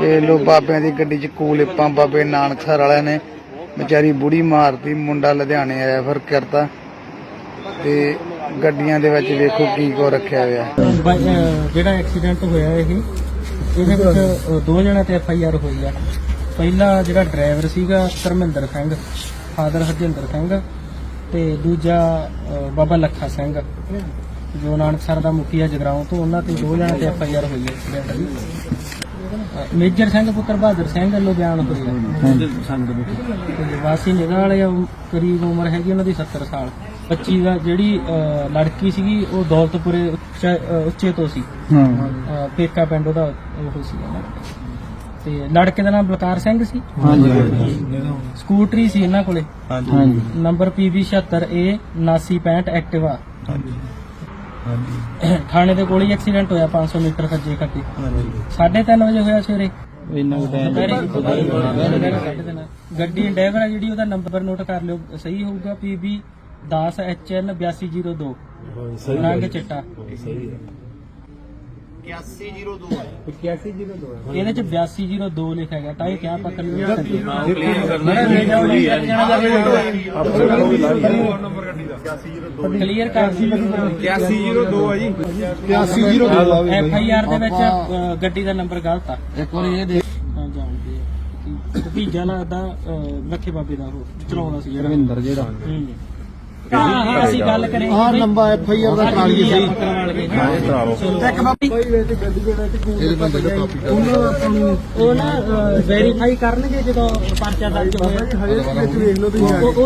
ਵੇਖ ਲੋ ਬਾਬਿਆਂ ਦੀ ਗੱਡੀ 'ਚ ਕੂਲਿਪਾਂ ਬਾਬੇ ਨਾਨਕਸਰ ਵਾਲਿਆਂ ਨੇ ਵਿਚਾਰੀ ਬੁੜੀ ਮਾਰਤੀ ਮੁੰਡਾ ਲੁਧਿਆਣੇ ਆਇਆ ਫਿਰ ਕਰਤਾ। ਤੇ ਗੱਡੀਆਂ ਦੇ ਵਿੱਚ ਵੇਖੋ ਕੀ ਕੋ ਰੱਖਿਆ ਹੋਇਆ। ਬ- ਅਹ ਜਿਹੜਾ ਐਕਸੀਡੈਂਟ ਹੋਇਆ ਇਹ ਇਹਦੇ ਵਿੱਚ ਅਹ, ਦੋ ਜਣਾਂ ਤੇ ਐਫ ਆਈ ਆਰ ਹੋਈ ਆ। ਪਹਿਲਾ ਜਿਹੜਾ ਡਰਾਈਵਰ ਸੀਗਾ ਧਰਮਿੰਦਰ ਸਿੰਘ ਫਾਦਰ ਹਰਜਿੰਦਰ ਸਿੰਘ ਤੇ ਦੂਜਾ ਅਹ, ਬਾਬਾ ਲੱਖਾ ਸਿੰਘ। ਜੋ ਨਾਨਕਸਰ ਦਾ ਮੁਖੀ ਆ ਜਗਰਾਉਂ ਤੋਂ ਉਹਨਾਂ ਤੇ ਦੋ ਜਣਾਂ ਤੇ ਐਫ ਆਈ ਆਰ ਹੋਈ ਹੈ ਐਕਸੀਡੈਂਟ ਦੀ। ਮੇਜਰ ਸਿੰਘ ਪੁੱਤਰ ਬਹਾਦਰ ਸਿੰਘ ਵੱਲੋਂ ਬਿਆਨ ਹੋਈ ਹੈ ਤੇ ਵਾਸੀ ਨਿਗਾਹ ਵਾਲੇ ਆ, ਉਹ ਕਰੀਬ ਉਮਰ ਹੈਗੀ ਉਹਨਾਂ ਦੀ 70 ਸਾਲ। 25 ਦਾ ਜਿਹੜੀ ਅਹ, ਲੜਕੀ ਸੀਗੀ ਉਹ ਦੌਲਤਪੁਰੇ ਉੱਚਾ- ਅਹ, ਉੱਚੇ ਤੋਂ ਸੀ। ਹਾਂ। ਅਹ, ਪੇਕਾ ਪਿੰਡ ਉਹਦਾ ਉਹ ਸੀ ਤੇ ਲੜਕੇ ਦਾ ਨਾਮ ਬਲਕਾਰ ਸਿੰਘ ਸੀ। ਹਾਂਜੀ। ਸਕੂਟਰੀ ਸੀ ਇਹਨਾਂ ਕੋਲੇ। ਹਾਂਜੀ। Number PB 76A 7965 Activa. ਥਾਣੇ ਦੇ ਕੋਲ ਹੀ ਐਕਸੀਡੈਂਟ ਹੋਇਆ 500 ਮੀਟਰ ਸੱਜੇ ਖੱਤੇ 3:30 ਵਜੇ ਹੋਇਆ ਸਵੇਰੇ। ਗੱਡੀ ਡਰਾਈਵਰ ਹੈ ਜਿਹੜੀ ਉਹਦਾ ਨੰਬਰ ਨੋਟ ਕਰ ਲਿਓ। ਸਹੀ ਹੋਊਗਾ PB 10 HN 8202 ਰੰਗ ਚਿੱਟਾ। ਇਹਦੇ ਚ 8202 ਲਿਖਿਆ ਗਿਆ ਤਾਂ ਇਹ ਕਿਆ ਪਤਾ ਕਲੀਅਰ ਕਰ 8102 ਆ ਜੀ 8102 ਐਫ ਆਈ ਆਰ ਦੇ ਵਿੱਚ ਗੱਡੀ ਦਾ ਨੰਬਰ ਗਲਤ ਆ। ਇੱਕ ਵਾਰੀ ਇਹ ਦੇਖ। ਹਾਂ ਭਤੀਜਾ ਲੱਗਦਾ ਲੱਖੇ ਬਾਬੇ ਦਾ ਉਹ ਚਲਾਉਂਦਾ ਸੀ ਰਵਿੰਦਰ ਜਿਹੜਾ। ਹੂੰ। ਅਸੀਂ ਗੱਲ ਕਰੇ ਆਹ ਨੰਬਰ ਐਫ ਆਈ ਆਰ ਦਾ ਕਰਾ ਲਈਏ ਸਹੀ ਇੱਕ ਬਾਬੀ ਇਹਦੇ ਬੰਦੇ ਦਾ ਕਾਪੀ ਉਹਨਾਂ ਆਪਾਂ ਨੂੰ ਉਹ ਨਾ ਵੈਰੀਫਾਈ ਕਰਨਗੇ ਜਦੋਂ ਪਰਚਾ ਦਰਜ ਹੋਇਆ।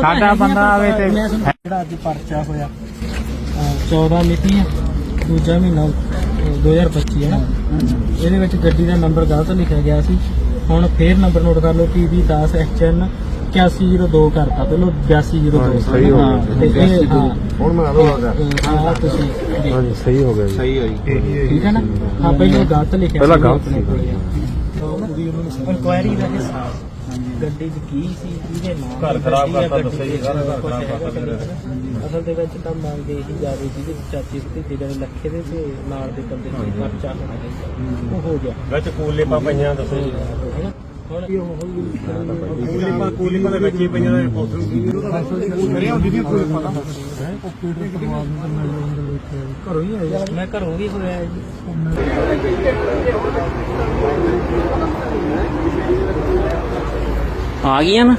ਸਾਡਾ ਬੰਦਾ ਆਵੇ ਤੇ ਜਿਹੜਾ ਅੱਜ ਪਰਚਾ ਹੋਇਆ। ਅਹ 14 ਮਿਤੀ ਹੈ ਦੂਜਾ ਮਹੀਨਾ ਅਹ 2025 ਹੈ ਇਹਦੇ ਵਿੱਚ ਗੱਡੀ ਦਾ ਨੰਬਰ ਗਲਤ ਲਿਖਿਆ ਗਿਆ ਸੀ। ਹੁਣ ਫੇਰ ਨੰਬਰ ਨੋਟ ਕਰ ਲਓ PB 10 HN 8102 ਕਰਤਾ ਪਹਿਲਾਂ 8202 ਸਹੀ ਹੋ ਗਿਆ। ਹਾਂ, ਤੇ ਇਹ ਹਾਂ। ਹੁਣ ਮੈਂ ਆਦੋ ਆ ਗਿਆ ਆਹ ਤੁਸੀਂ ਦੇਖੋ। ਹਾਂਜੀ ਸਹੀ ਹੋ ਗਿਆ ਜੀ। ਸਹੀ ਹੈ ਜੀ ਠੀਕ ਹੈ ਨਾ? ਹਾਂ ਪਹਿਲਾਂ ਗਲਤ ਲਿਖਿਆ ਪਹਿਲਾਂ ਸੀ ਗਲਤ ਆਪਣੇ ਸੀ। ਕੋਲੇ ਇਨਕੁਆਇਰੀ ਦਾ ਹਿੱਸਾ ਗੱਡੀ 'ਚ ਕੀ ਸੀ? ਕਿਹਦੇ ਨਾਮ ਘਰ ਦੀ ਖਰਾਬ ਕਰਤਾ ਦੱਸਿਆ ਜੀ, ਦੇ ਸਾਰਾ ਘਰ ਖਰਾਬ ਕਰਤਾ। ਅਸਲ ਦੇ ਵਿੱਚ ਤਾਂ ਮੰਗ ਇਹੀ ਜਾਵੇ ਸੀ ਕਿ ਚਾਚੀ ਭਤੀਜੇ ਜਿਹੜੇ ਲੱਖੇ ਦੇ ਤੇ ਨਾਲ ਦੇ ਬੰਦੇ ਸੀ ਖਰਚਾ ਹੋਣਾ ਚਾਹੀਦਾ। ਉਹ ਹੋ ਗਿਆ। ਵਿੱਚ ਕੂਲੇ ਪਾ ਪਈਆਂ ਦੱਸੋ ਜੀ। ਹੈਨਾ? ਹੁਣ ਇਹ ਹੋ ਕੂਲੇ ਪਾ ਕੂਲੇ ਪਾ ਦੇ ਵਿੱਚ ਹੀ ਪਈਆਂ ਨੇ? ਪੁਲਿਸ ਘਰੋਂ ਹੀ ਆਇਆ ਮੈਂ ਘਰੋਂ ਵੀ ਹੋਇਆ ਜੀ ਆ ਗਈਆਂ ਨਾ?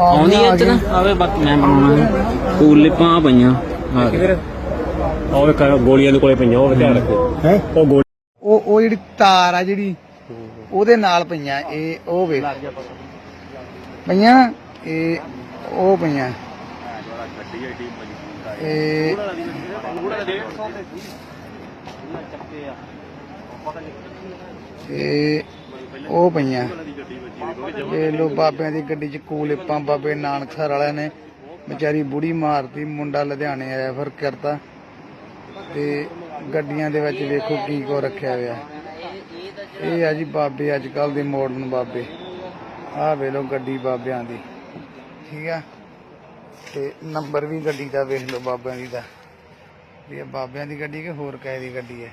ਆਉਂਦੀ ਐ ਚ ਨਾ ਆਵੇ ਬਾਕੀ ਮੈਂ ਬਣਾਉਣਾ। ਕੂਲ ਲਿਪਾਂ ਪਈਆਂ। ਆ ਗਏ। ਉਹ ਗੋਲੀਆਂ ਦੇ ਕੋਲੇ ਪਈਆਂ ਉਹ ਵੀ ਧਿਆਨ ਰੱਖੋ। ਹੈ? ਉਹ ਗੋਲੀ ਉਹ ਉਹ ਜਿਹੜੀ ਤਾਰ ਆ ਜਿਹੜੀ ਉਹਦੇ ਨਾਲ ਪਈਆਂ, ਇਹ ਉਹ ਵੇਖ ਪਈਆਂ, ਇਹ ਉਹ ਪਈਆਂ। ਇਹ ਇਹ ਉਹ ਪਈਆਂ। ਇਹ ਲੋ ਬਾਬਿਆਂ ਦੀ ਗੱਡੀ 'ਚ ਕੂਲਿਪਾਂ ਬਾਬੇ ਨਾਨਕਸਰ ਵਾਲਿਆਂ ਨੇ ਵਿਚਾਰੀ ਬੁੜੀ ਮਾਰਤੀ, ਮੁੰਡਾ ਲੁਧਿਆਣੇ ਆਇਆ, ਫਿਰ ਕਰਤਾ। ਤੇ ਗੱਡੀਆਂ ਦੇ ਵਿੱਚ ਵੇਖੋ ਕੀ ਕੋ ਰੱਖਿਆ ਹੋਇਆ। ਇਹ ਆ ਜੀ ਬਾਬੇ ਅੱਜ ਕੱਲ ਦੇ ਮਾਡਰਨ ਬਾਬੇ। ਆਹ ਵੇਖ ਲਓ ਗੱਡੀ ਬਾਬਿਆਂ ਦੀ। ਠੀਕ ਆ? ਤੇ ਨੰਬਰ ਵੀ ਗੱਡੀ ਦਾ ਵੇਖ ਲਓ ਬਾਬਿਆਂ ਦੀ ਦਾ। ਵੀ ਇਹ ਬਾਬਿਆਂ ਦੀ ਗੱਡੀ ਕਿ ਹੋਰ ਕਾਹੇ ਦੀ ਗੱਡੀ ਹੈ?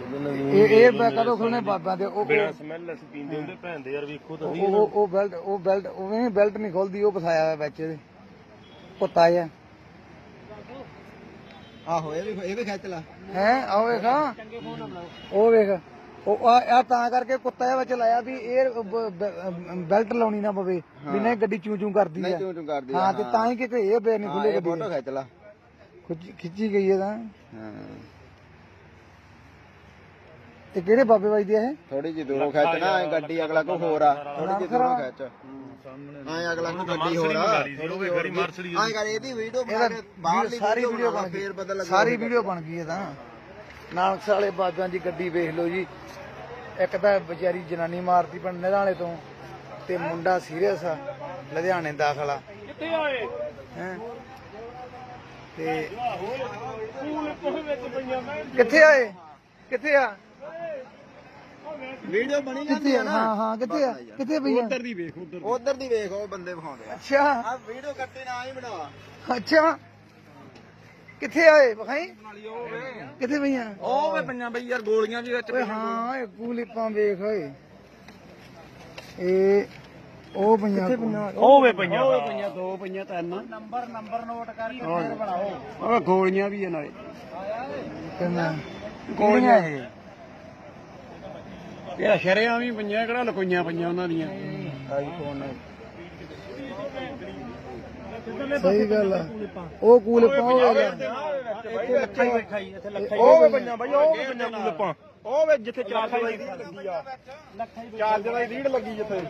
ਇਹ 에ਅਰ ਬੈਗ ਕਦੋਂ ਬਾਬਾਂ ਦੇ ਉਹ ਬਿਨਾ ਸਮੈਲ ਅਸੀਂ ਪੀਂਦੇ ਹੁੰਦੇ ਭੈਣ ਦੇ ਯਾਰ ਵੇਖੋ ਤਾਂ ਉਹ ਉਹ- ਉਹ ਬੈਲਟ ਉਹ ਬੈਲਟ ਉਹ ਨਹੀਂ ਬੈਲਟ ਨਹੀਂ ਖੁੱਲਦੀ ਉਹ ਫਸਾਇਆ ਹੋਇਆ ਵਿੱਚ ਇਹਦੇ। ਕੁੱਤਾ ਆ ਆਹੋ ਇਹ ਵੀ ਇਹ ਵੀ ਖਿੱਚ ਲਾ। ਹੈ? ਆਓ ਵੇਖ। ਹਾਂ। ਉਹ ਵੇਖ। ਉਹ ਆ ਆ ਤਾਂ ਕਰਕੇ ਕੁੱਤਾ ਇਹ ਵਿੱਚ ਲਾਇਆ ਵੀ 에ਅਰ ਬੈਲਟ ਲਾਉਣੀ ਨਾ ਪਵੇ ਵੀ ਨਹੀਂ ਗੱਡੀ ਚੂੰ ਚੂੰ ਕਰਦੀ ਆ। ਚੂੰ ਚੂੰ ਕਰਦੀ ਹਾਂ ਤੇ ਤਾਂ ਹੀ ਕਿ ਇਹ ਬੈਰ ਨਹੀਂ ਖੁੱਲੇ ਇਹ ਗੱਡੀ ਫੋਟੋ। ਖਿੱਚ ਲਾ। ਖਿੱਚੀ- ਖਿੱਚੀ ਗਈ ਹੈ ਤਾਂ। ਹਾਂ। ਇਹ ਕਿਹੜੇ ਬਾਬੇ ਬਾਈ ਦੀ ਆ ਇਹ? ਥੋੜੀ ਜਿਹੀ ਦੂਰੋਂ ਖਿੱਚ ਨਾ ਐਂ ਗੱਡੀ ਅਗਲਾ ਕੋ ਹੋਰ ਆ। ਥੋੜੀ ਜਿਹੀ ਦੂਰੋਂ ਖਿੱਚ। ਐਂ ਅਗਲਾ ਕੋ ਗੱਡੀ ਹੋਰ ਆ। ਵੀ ਗੜੀ ਮਾਰਸਲੀ ਐਂ ਕਰ ਇਹਦੀ ਵੀਡੀਓ ਬਣਾ ਕੇ ਬਾਹਰਲੀ ਸਾਰੀ ਵੀਡੀਓ ਬਣਾ ਫੇਰ ਲੱਗੂ ਸਾਰੀ ਵੀਡੀਓ ਬਣ ਗਈ ਇਹ ਤਾਂ ਨਾਨਕਸਰ ਵਾਲੇ ਦੀ ਗੱਡੀ ਵੇਖ ਲਓ ਜੀ। ਇੱਕ ਤਾਂ ਵਿਚਾਰੀ ਜਨਾਨੀ ਮਾਰਤੀ ਪਿੰਡ ਨਿਧਾਲੇ ਤੋਂ ਤੇ ਮੁੰਡਾ ਸੀਰੀਅਸ ਆ ਲੁਧਿਆਣੇ ਦਾਖਲਾ ਕਿੱਥੇ ਆਏ ਹੈ? ਤੇ ਕਿੱਥੇ ਆਏ ਕਿੱਥੇ ਆ? ਵੀਡੀਓ ਬਣੀ ਜਾਂਦੀ ਕਿੱਥੇ ਆ? ਆ ਨਾ। ਹਾਂ ਹਾਂ ਕਿੱਥੇ ਆ? ਕਿੱਥੇ ਪਈ ਆ? ਦੀ ਵੇਖ ਉਧਰ ਉਧਰ ਦੀ ਵੇਖ ਉਹ ਬੰਦੇ ਵਿਖਾਉਂਦੇ ਆ। ਅੱਛਾ। ਆ ਵੀਡੀਓ ਕੱਟੇ ਨਾ ਹੀ ਬਣਾ ਅੱਛਾ। ਕਿੱਥੇ ਆਏ ਵਿਖਾਈ? ਕਿੱਥੇ ਪਈਆਂ? ਉਹ ਵੇ ਪੰਜਾਂ ਬਈ ਯਾਰ ਗੋਲੀਆਂ ਵੀ ਵਿੱਚ ਓਏ ਹਾਂ ਇਹ ਕੂਲਿਪਾਂ ਵੇਖ ਓਏ। ਇਹ ਉਹ ਪਈਆਂ ਉਹ ਵੇ ਪਈਆਂ ਪਈਆਂ ਦੋ ਪਈਆਂ ਤਿੰਨ। ਨੰਬਰ ਨੰਬਰ ਨੋਟ ਕਰਕੇ ਫੇਰ ਬਣਾਓ। ਉਹ ਗੋਲੀਆਂ ਵੀ ਆ ਨਾਲੇ ਕਿੰਨਾ ਗੋਲੀਆਂ ਇਹ। ਇਹ ਸ਼ਰਿਆਂ ਵੀ ਪਈਆਂ ਕਿਹੜਾ ਲਕੋਈਆਂ ਪਈਆਂ ਉਹਨਾਂ ਦੀਆਂ। ਆਈਫੋਨ ਸਹੀ ਗੱਲ ਆ। ਉਹ ਕੂਲਿਪਾਂ ਉਹ ਵੇਖ ਇੱਥੇ ਲੱਖਾਂ ਹੀ ਇੱਥੇ ਲੱਖਾਂ ਉਹ ਵੇ ਪਈਆਂ ਬਾਈ ਉਹ ਵੇ ਪਈਆਂ ਕੁਲਪਾਂ ਉਹ ਵੇ ਜਿੱਥੇ ਚਾਰ ਦੀ ਲੱਗੀ ਆ। ਚਾਰ ਦੀ ਰੀੜ ਲੱਗੀ ਜਿੱਥੇ।